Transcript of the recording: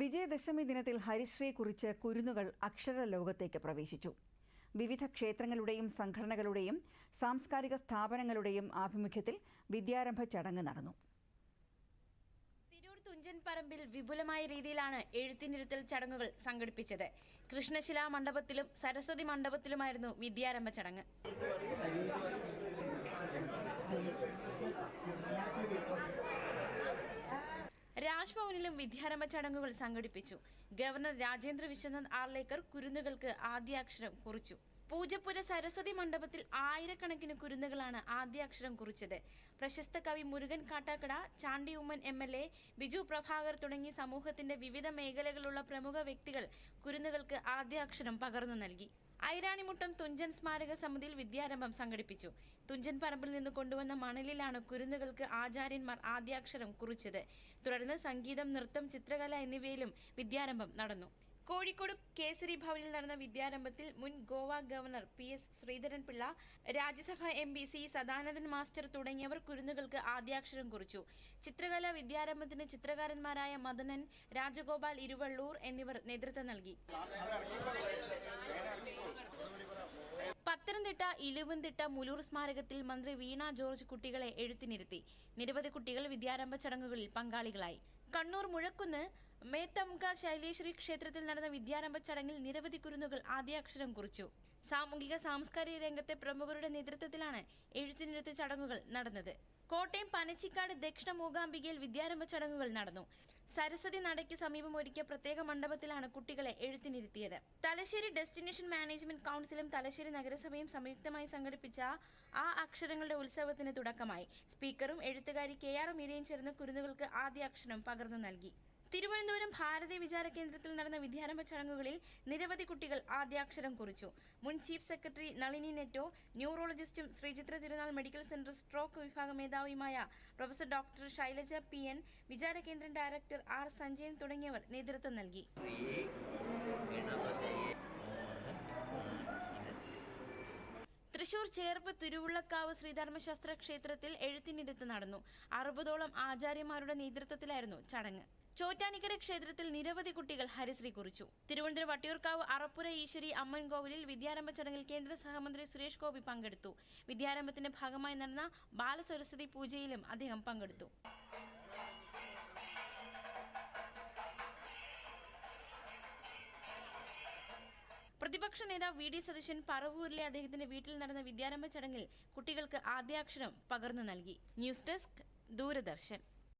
വിജയദശമി ദിനത്തിൽ ഹരിശ്രീ കുറിച്ച് കുരുന്നുകൾ അക്ഷര ലോകത്തേക്ക് പ്രവേശിച്ചു. വിവിധ ക്ഷേത്രങ്ങളുടെയും സംഘടനകളുടെയും സാംസ്കാരിക സ്ഥാപനങ്ങളുടെയും ആഭിമുഖ്യത്തിൽ വിദ്യാരംഭ ചടങ്ങ് നടന്നു. തിരൂർ തുഞ്ചൻ പറമ്പിൽ വിപുലമായ രീതിയിലാണ് എഴുത്തിനിരുത്തൽ ചടങ്ങുകൾ സംഘടിപ്പിച്ചത്. കൃഷ്ണശിലാ മണ്ഡപത്തിലും സരസ്വതി മണ്ഡപത്തിലുമായിരുന്നു വിദ്യാരംഭ ചടങ്ങ്. രാജ്ഭവനിലും വിദ്യാരംഭ ചടങ്ങുകൾ സംഘടിപ്പിച്ചു. ഗവർണർ രാജേന്ദ്ര വിശ്വനാഥ് ആർലേക്കർ കുരുന്നുകൾക്ക് ആദ്യാക്ഷരം കുറിച്ചു. പൂജപ്പുര സരസ്വതി മണ്ഡപത്തിൽ ആയിരക്കണക്കിന് കുരുന്നുകളാണ് ആദ്യാക്ഷരം കുറിച്ചത്. പ്രശസ്ത കവി Murukan Kattakkada Chandy Oommen M L A Biju Prabhakar തുടങ്ങി സമൂഹത്തിന്റെ വിവിധ മേഖലകളിലുള്ള പ്രമുഖ വ്യക്തികൾ കുരുന്നുകൾക്ക് ആദ്യാക്ഷരം പകർന്നു നൽകി. ഐരാണിമുട്ടം തുഞ്ചൻ സ്മാരക സമിതിയിൽ വിദ്യാരംഭം സംഘടിപ്പിച്ചു. തുഞ്ചൻ പറമ്പിൽ നിന്ന് കൊണ്ടുവന്ന മണലിലാണ് കുരുന്നുകൾക്ക് ആചാര്യന്മാർ ആദ്യാക്ഷരം കുറിച്ചത്. തുടർന്ന് സംഗീതം നൃത്തം ചിത്രകല എന്നിവയിലും വിദ്യാരംഭം നടന്നു. കോഴിക്കോട് കേസരി ഭവനിൽ നടന്ന വിദ്യാരംഭത്തിൽ മുൻ Goa governor P S Sreedharan Pillai Rajya Sabha M P C Sadanandan master തുടങ്ങിയവർ കുരുന്നുകൾക്ക് ആദ്യാക്ഷരം കുറിച്ചു. ചിത്രകലാ വിദ്യാരംഭത്തിന് ചിത്രകാരന്മാരായ മദനൻ രാജഗോപാൽ ഇരുവള്ളൂർ എന്നിവർ നേതൃത്വം നൽകി. പത്തനംതിട്ട ഇലുവന്തിട്ട മുലൂർ സ്മാരകത്തിൽ മന്ത്രി വീണ ജോർജ് കുട്ടികളെ എഴുത്തിനിരുത്തി. നിരവധി കുട്ടികൾ വിദ്യാരംഭ ചടങ്ങുകളിൽ പങ്കാളികളായി. കണ്ണൂർ മുഴക്കുന്ന് മേത്തംക ശൈലേശ്വരി ക്ഷേത്രത്തിൽ നടന്ന വിദ്യാരംഭ ചടങ്ങിൽ നിരവധി കുരുന്നുകൾ ആദ്യാക്ഷരം കുറിച്ചു. സാമൂഹിക സാംസ്കാരിക രംഗത്തെ പ്രമുഖരുടെ നേതൃത്വത്തിലാണ് എഴുത്തിനിരുത്ത് ചടങ്ങുകൾ നടന്നത്. കോട്ടയം പനച്ചിക്കാട് ദക്ഷിണ മൂകാംബികയിൽ വിദ്യാരംഭ ചടങ്ങുകൾ നടന്നു. സരസ്വതി നടയ്ക്ക് സമീപം ഒരുക്കിയ പ്രത്യേക മണ്ഡപത്തിലാണ് കുട്ടികളെ എഴുത്തിനിരുത്തിയത്. തലശ്ശേരി ഡെസ്റ്റിനേഷൻ മാനേജ്മെന്റ് കൗൺസിലും തലശ്ശേരി നഗരസഭയും സംയുക്തമായി സംഘടിപ്പിച്ച ആ അക്ഷരങ്ങളുടെ ഉത്സവത്തിന് തുടക്കമായി. സ്പീക്കറും എഴുത്തുകാരി കെ ആർ മീരയും ചേർന്ന് കുരുന്നുകൾക്ക് ആദ്യ അക്ഷരം പകർന്നു നൽകി. തിരുവനന്തപുരം ഭാരതീയ വിചാര കേന്ദ്രത്തിൽ നടന്ന വിദ്യാരംഭ ചടങ്ങുകളിൽ നിരവധി കുട്ടികൾ ആദ്യാക്ഷരം കുറിച്ചു. മുൻ chief secretary Nalini Netto ന്യൂറോളജിസ്റ്റും Sreechitra Thirunal medical centre stroke വിഭാഗ മേധാവിയുമായ professor doctor Shailaja P N Vichara Kendram director R Sanjayan തുടങ്ങിയവർ നേതൃത്വം നൽകി. തൃശൂർ ചേർപ്പ് തിരുവുള്ളക്കാവ് ശ്രീധർമ്മശാസ്ത്ര ക്ഷേത്രത്തിൽ എഴുത്തിനിരുത്ത് നടന്നു. അറുപതോളം ആചാര്യന്മാരുടെ നേതൃത്വത്തിലായിരുന്നു ചടങ്ങ്. ചോറ്റാനിക്കര ക്ഷേത്രത്തിൽ നിരവധി കുട്ടികൾ ഹരിശ്രീ കുറിച്ചു. തിരുവനന്തപുരം വട്ടിയൂർക്കാവ് അറപ്പുര ഈശ്വരി അമ്മൻ കോവിലിൽ വിദ്യാരംഭ ചടങ്ങിൽ കേന്ദ്ര സഹമന്ത്രി സുരേഷ് ഗോപി പങ്കെടുത്തു. വിദ്യാരംഭത്തിന്റെ ഭാഗമായി നടന്ന ബാലസരസ്വതി പൂജയിലും അദ്ദേഹം പങ്കെടുത്തു. പ്രതിപക്ഷ നേതാവ് വി ഡി സതീശൻ പറവൂരിലെ അദ്ദേഹത്തിന്റെ വീട്ടിൽ നടന്ന വിദ്യാരംഭ ചടങ്ങിൽ കുട്ടികൾക്ക് ആദ്യാക്ഷരം പകർന്നു നൽകി. News desk Doordarshan.